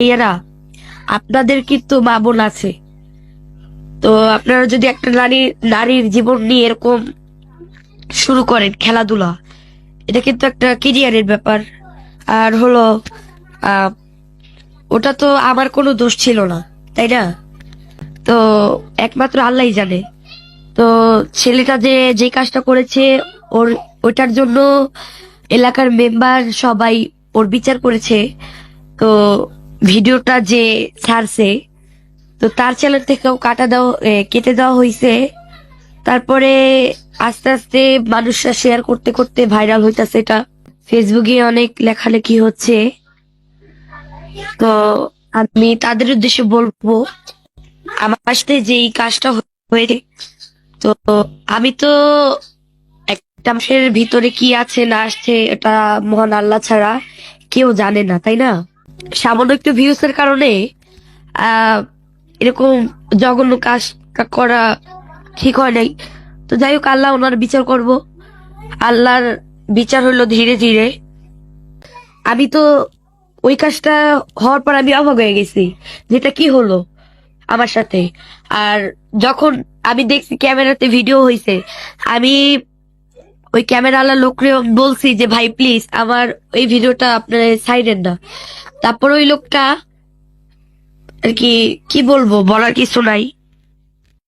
ভাইয়েরা, আপনাদের কিন্তু মা বোন আছে। তো আপনারা যদি একটা নারী, নারীর জীবন নিয়ে এরকম শুরু করেন খেলাধুলা, এটা কিন্তু একটা কেরিয়ারের ব্যাপার। আর হলো ওটা তো আমার কোনো দোষ ছিল না, তাই না? তো একমাত্র আল্লাহই জানে। তো ছেলেটা যে যে কাজটা করেছে, ওর ওটার জন্য এলাকার মেম্বার সবাই ওর বিচার করেছে। তো ভিডিওটা যে ছাড়ছে, তো তার চ্যানেল থেকেও কাটা দেওয়া কেটে দেওয়া হয়েছে তারপরে আস্তে আস্তে মানুষরা শেয়ার করতে করতে ভাইরাল হইতাছে এটা। ফেসবুকে অনেক লেখালেখি হচ্ছে। তো আমি তাদের উদ্দেশ্যে বলব, আমার সাথে যে এই কাজটা হয়েছে, তো আমি তো একটা মানুষের ভিতরে কি আছে না আসছে, এটা মহান আল্লাহ ছাড়া কেউ জানে না, তাই না? সামান্য একটু ভিউস এর কারণে এরকম জঘন্য কাজ করা ঠিক হয় নাই। তো যাই হোক, আল্লাহ ওনার বিচার করব। আল্লাহর বিচার হলো ধীরে ধীরে। আমি তো ওই কাজটা হওয়ার পর আমি অবাক হয়ে গেছি যেটা কি হলো আমার সাথে। আর যখন আমি দেখছি ক্যামেরাতে ভিডিও হয়েছে আমি ওই ক্যামেরাওয়ালা লোকরে বলছি যে, ভাই প্লিজ আমার এই ভিডিওটা আপনার সাইডেন না। তারপর ওই লোকটা আর কি বলব বলার কিছু নাই।